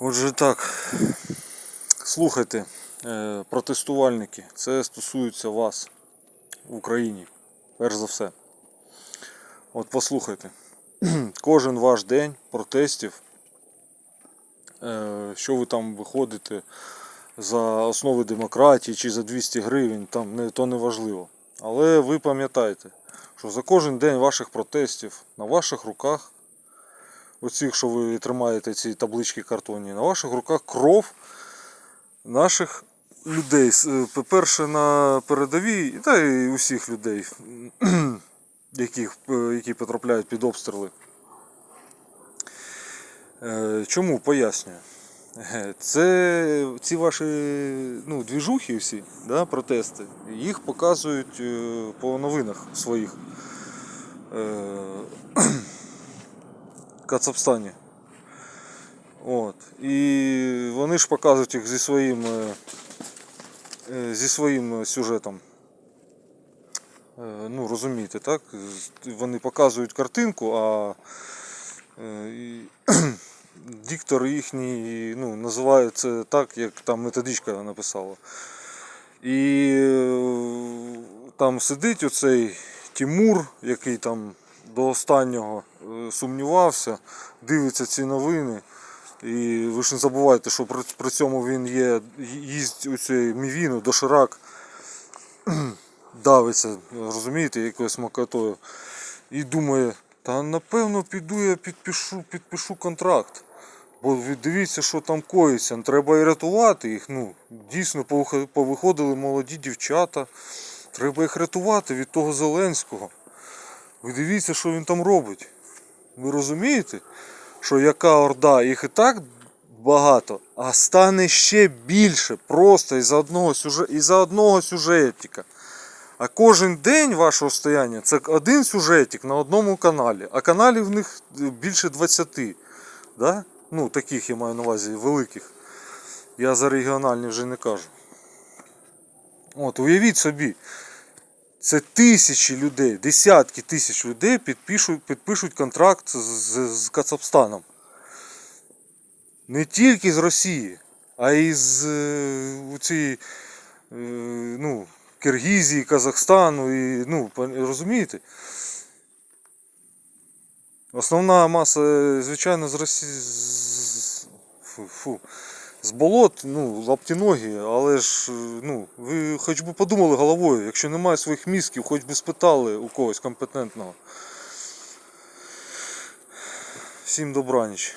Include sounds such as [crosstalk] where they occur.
Отже так, слухайте, е, протестувальники, це стосується вас в Україні, перш за все. От послухайте, [clears throat] кожен ваш день протестів, е, що ви там виходите за основи демократії чи за 200 гривень, там то не важливо. Але ви пам'ятайте, що за кожен день ваших протестів на ваших руках оцих, що ви тримаєте ці таблички картонні, на ваших руках кров наших людей. Е, По-перше, на передовій, та й усіх людей, [clears throat] яких, е, які потрапляють під обстріли. Е, Чому пояснюю? Це ці ваші ну, двіжухи всі, да, протести, їх показують по новинах своїх. Кацапстані. От. І вони ж показують їх зі своїм, е, е, зі своїм сюжетом. Е, Ну, розумієте, так? Вони показують картинку, а і, [clears throat] диктор їхній ну, називає це так, як там методичка написала. І там сидить оцей Тимур, який там до останнього е, сумнівався, дивиться ці новини. І ви ж не забувайте, що при, при цьому він є, їсть у цей мівіну, доширак, [clears throat] давиться, розумієте, якоюсь смакотою. І думає, та напевно піду я підпишу, підпишу контракт. Бо дивіться, що там коїться. Треба і рятувати їх. Ну, дійсно повиходили молоді дівчата. Треба їх рятувати від того Зеленського. Ви дивіться, що він там робить. Ви розумієте, що яка орда, їх і так багато, а стане ще більше просто із-за одного, сюжет, із-за одного сюжетика. А кожен день вашого стояння це один сюжетик на одному каналі, а каналів в них більше 20. Да? Ну, таких я маю на увазі великих. Я за регіональні вже не кажу. От, уявіть собі, це тисячі людей, десятки тисяч людей підпишуть, підпишуть контракт з, з, Кацапстаном. Не тільки з Росії, а й з е, у цій, е, ну, Киргізії, Казахстану і, ну, розумієте? Основна маса, е, звичайно, з Росії. Фу, фу, з болот, ну, лаптіногі, але ж, е, ну, ви хоч би подумали головою, якщо немає своїх мізків, хоч би спитали у когось компетентного. Всім добраніч.